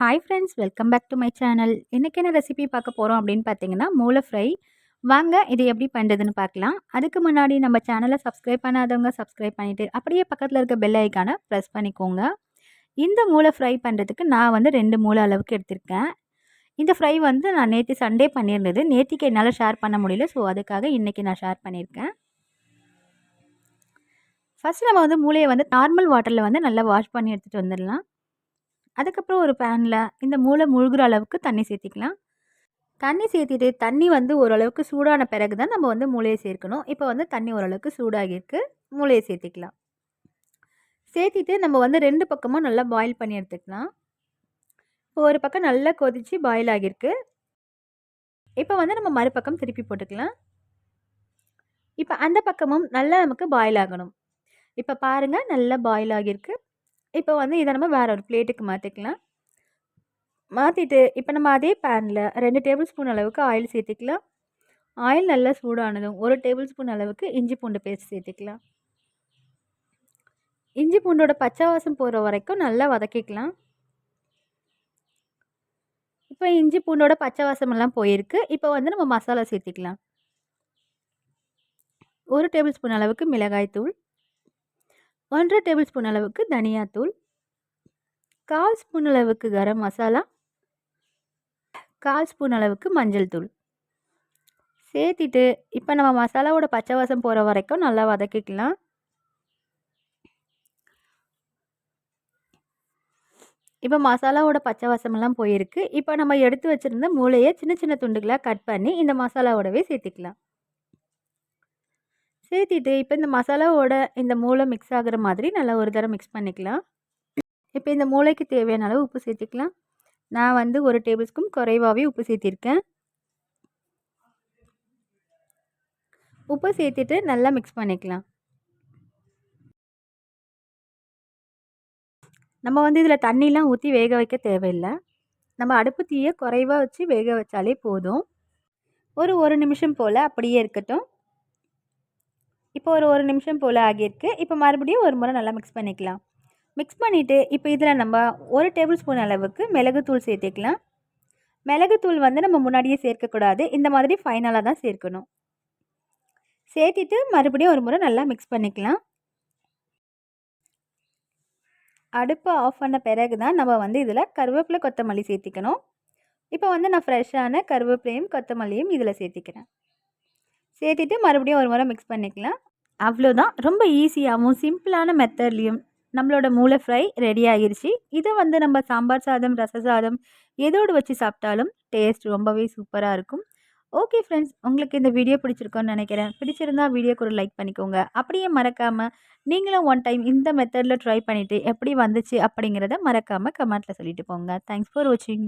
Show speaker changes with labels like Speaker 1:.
Speaker 1: Hi friends welcome back to my channel இன்றைக்கி என்ன recipe பார்க்க போகிறோம் அப்படின்னு பார்த்தீங்கன்னா மூளை ஃப்ரை வாங்க இது எப்படி பண்ணுறதுன்னு பார்க்கலாம். அதுக்கு முன்னாடி நம்ம சேனலை சப்ஸ்கிரைப் பண்ணாதவங்க சப்ஸ்கிரைப் பண்ணிவிட்டு அப்படியே பக்கத்தில் இருக்க பெல் ஐக்கானை ப்ரெஸ் பண்ணிக்கோங்க. இந்த மூளை ஃப்ரை பண்ணுறதுக்கு நான் வந்து ரெண்டு மூளை அளவுக்கு எடுத்திருக்கேன். இந்த ஃப்ரை வந்து நான் நேற்று சண்டே பண்ணியிருந்தது. நேற்றுக்கு என்னால் ஷேர் பண்ண முடியல. ஸோ அதுக்காக இன்றைக்கி நான் ஷேர் பண்ணியிருக்கேன். ஃபஸ்ட் நம்ம வந்து மூளையை வந்து நார்மல் வாட்டரில் வந்து நல்லா வாஷ் பண்ணி எடுத்துகிட்டு வந்துடலாம். அதுக்கப்புறம் ஒரு பேனில் இந்த மூளை முழுகிற அளவுக்கு தண்ணி சேர்த்திக்கலாம். தண்ணி சேர்த்திட்டு தண்ணி வந்து ஓரளவுக்கு சூடான பிறகு தான் நம்ம வந்து மூளையை சேர்க்கணும். இப்போ வந்து தண்ணி ஓரளவுக்கு சூடாகிருக்கு மூளையை சேர்த்திக்கலாம். சேர்த்திட்டு நம்ம வந்து ரெண்டு பக்கமும் நல்லா பாயில் பண்ணி எடுத்துக்கலாம். இப்போ ஒரு பக்கம் நல்லா கொதித்து பாயில் ஆகியிருக்கு. இப்போ வந்து நம்ம மறுபக்கம் திருப்பி போட்டுக்கலாம். இப்போ அந்த பக்கமும் நல்லா நமக்கு பாயில் ஆகணும். இப்போ பாருங்கள் நல்லா பாயில் ஆகியிருக்கு. இப்போ வந்து இதை நம்ம வேறு ஒரு பிளேட்டுக்கு மாற்றிக்கலாம் மாற்றிட்டு இப்போ நம்ம அதே பேனில் ரெண்டு டேபிள் ஸ்பூன் அளவுக்கு ஆயில் சேர்த்துக்கலாம். ஆயில் நல்லா சூடானதும் ஒரு டேபிள் ஸ்பூன் அளவுக்கு இஞ்சி பூண்டு பேஸ்ட் சேர்த்துக்கலாம். இஞ்சி பூண்டோட பச்சை வாசம் போகிற வரைக்கும் நல்லா வதக்கிக்கலாம். இப்போ இஞ்சி பூண்டோட பச்சை வாசமெல்லாம் போயிருக்கு. இப்போ வந்து நம்ம மசாலா சேர்த்துக்கலாம். ஒரு டேபிள் ஸ்பூன் அளவுக்கு மிளகாய் தூள் ஒன்றரை டேபிள் ஸ்பூன் அளவுக்கு தனியாத்தூள் கால் ஸ்பூன் அளவுக்கு கரம் மசாலா கால் ஸ்பூன் அளவுக்கு மஞ்சள் தூள். சேர்த்திட்டு இப்போ நம்ம மசாலாவோட பச்சை வாசம் போகிற வரைக்கும் நல்லா வதக்கிக்கலாம். இப்போ மசாலாவோட பச்சை வாசமெல்லாம் போயிருக்கு. இப்போ நம்ம எடுத்து வச்சுருந்த மூளையை சின்ன சின்ன துண்டுகளாக கட் பண்ணி இந்த மசாலாவோடவே சேர்த்திக்கலாம். சேர்த்திட்டு இப்போ இந்த மசாலாவோட இந்த மூளை மிக்ஸ் ஆகிற மாதிரி நல்லா ஒரு தடவை மிக்ஸ் பண்ணிக்கலாம். இப்போ இந்த மூளைக்கு தேவையான அளவு உப்பு சேர்த்திக்கலாம். நான் வந்து ஒரு டேபிள் ஸ்பூன் குறைவாகவே உப்பு சேர்த்திருக்கேன். உப்பு சேர்த்துட்டு நல்லா மிக்ஸ் பண்ணிக்கலாம். நம்ம வந்து இதில் தண்ணிலாம் ஊற்றி வேக வைக்க தேவையில்லை. நம்ம அடுப்பு தீயை குறைவாக வச்சு வேக வச்சாலே போதும். ஒரு ஒரு நிமிஷம் போல் அப்படியே இருக்கட்டும். இப்போ ஒரு ஒரு நிமிஷம் போல் ஆகியிருக்கு. இப்போ மறுபடியும் ஒரு முறை நல்லா மிக்ஸ் பண்ணிக்கலாம். மிக்ஸ் பண்ணிவிட்டு இப்போ இதில் நம்ம ஒரு டேபிள் ஸ்பூன் அளவுக்கு மிளகுத்தூள் சேர்த்துக்கலாம். மிளகுத்தூள் வந்து நம்ம முன்னாடியே சேர்க்கக்கூடாது. இந்த மாதிரி ஃபைனலாக தான் சேர்க்கணும். சேர்த்துட்டு மறுபடியும் ஒரு முறை நல்லா மிக்ஸ் பண்ணிக்கலாம். அடுப்பை ஆஃப் பண்ண பிறகு தான் நம்ம வந்து இதில் கருவேப்பிலை கொத்தமல்லி சேர்த்திக்கணும். இப்போ வந்து நான் ஃப்ரெஷ்ஷான கருவேப்பிலையும் கொத்தமல்லியும் இதில் சேர்த்திக்கிறேன். சேர்த்திட்டு மறுபடியும் ஒரு முறை மிக்ஸ் பண்ணிக்கலாம். அவ்வளோதான். ரொம்ப ஈஸியாகவும் சிம்பிளான மெத்தட்லேயும் நம்மளோட மூளை ஃப்ரை ரெடி ஆகிருச்சு. இதை வந்து நம்ம சாம்பார் சாதம் ரச சாதம் எதோடு வச்சு சாப்பிட்டாலும் டேஸ்ட் ரொம்பவே சூப்பராக இருக்கும். ஓகே ஃப்ரெண்ட்ஸ் உங்களுக்கு இந்த வீடியோ பிடிச்சிருக்கோன்னு நினைக்கிறேன். பிடிச்சிருந்தா வீடியோக்கு ஒரு லைக் பண்ணிக்கோங்க. அப்படியே மறக்காமல் நீங்களும் ஒன் டைம் இந்த மெத்தடில் ட்ரை பண்ணிவிட்டு எப்படி வந்துச்சு அப்படிங்கிறத மறக்காமல் கமெண்ட்டில் சொல்லிட்டு போங்க. தேங்க்ஸ் ஃபார் வாட்சிங்